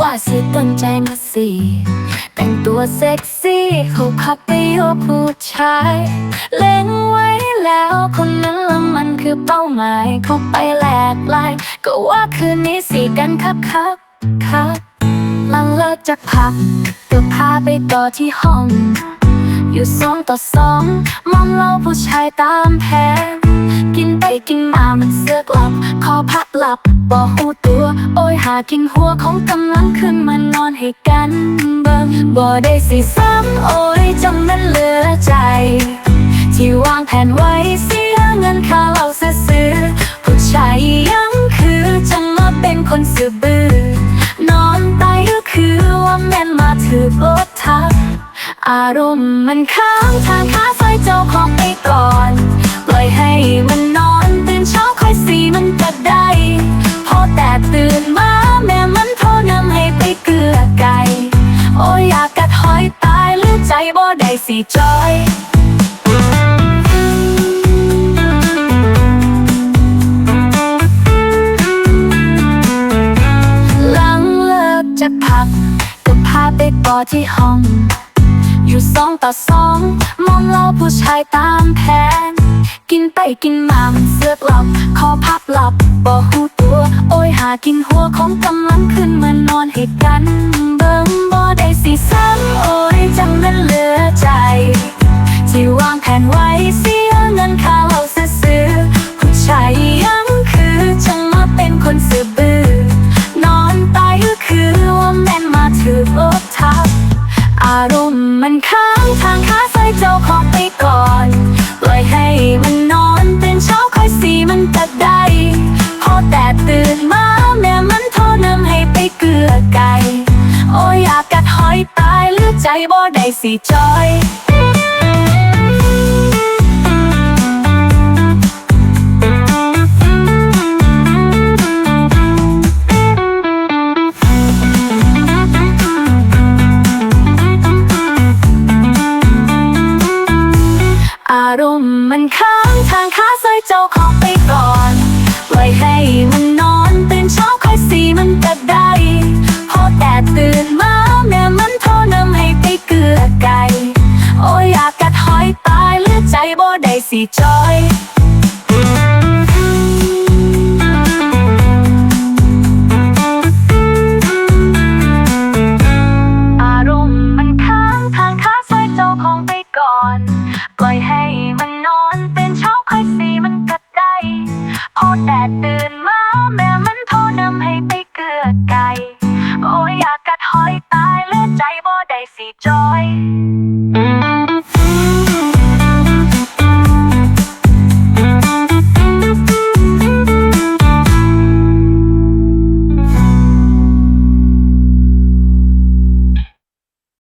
ว่าสิต้นใจมาสิแต่งตัวเซ็กซี่เขาขับไปโยผู้ชาย เล็งไว้แล้วคนนั้นละมันคือเป้าหมายเขาไปแหลกลายก็ว่าคืนนี้สีกันครับครับครับหลังเลิกจากพักก็พาไปต่อที่ห้อง อยู่สองต่อสองมองเราผู้ชายตามแผนกินไปกินมามันเสือกหลับขอพักหลับบอกหูตัวากินหัวของกำลังขึ้นมานอนให้กันเบิ่งบ่ได้สิซ้ำโอ้ยจำนั้นเหลือใจ ที่วางแผนไว้เสียเงินค่าเราซื้อผู้ชายยังคือจะมาเป็นคนสื่อบือนอนตายก็คือว่าแม่นมาถือรถทับอารมณ์มันค้างทางขาไฟเจ้าของไปก่อน ปล่อยให้มันนอน สิจอยหลังเลิกจากพักก็พาไปต่อที่ห้อง อยู่สองต่อสองมองเราผู้ชายตามแผน กินไปกินมามันเสือกหลับขอพักหลับบอกหูตัว โอ้ยหากินหัวของกำลังขึ้นมานอนให้กัน เบิ่งบ่ได้สิซ้ำโอ้ยจังนั้นเหลือ บ่ได้สิจอยอารมณ์มันค้างทางขาใส่เจ้าของไปก่อน สิจอย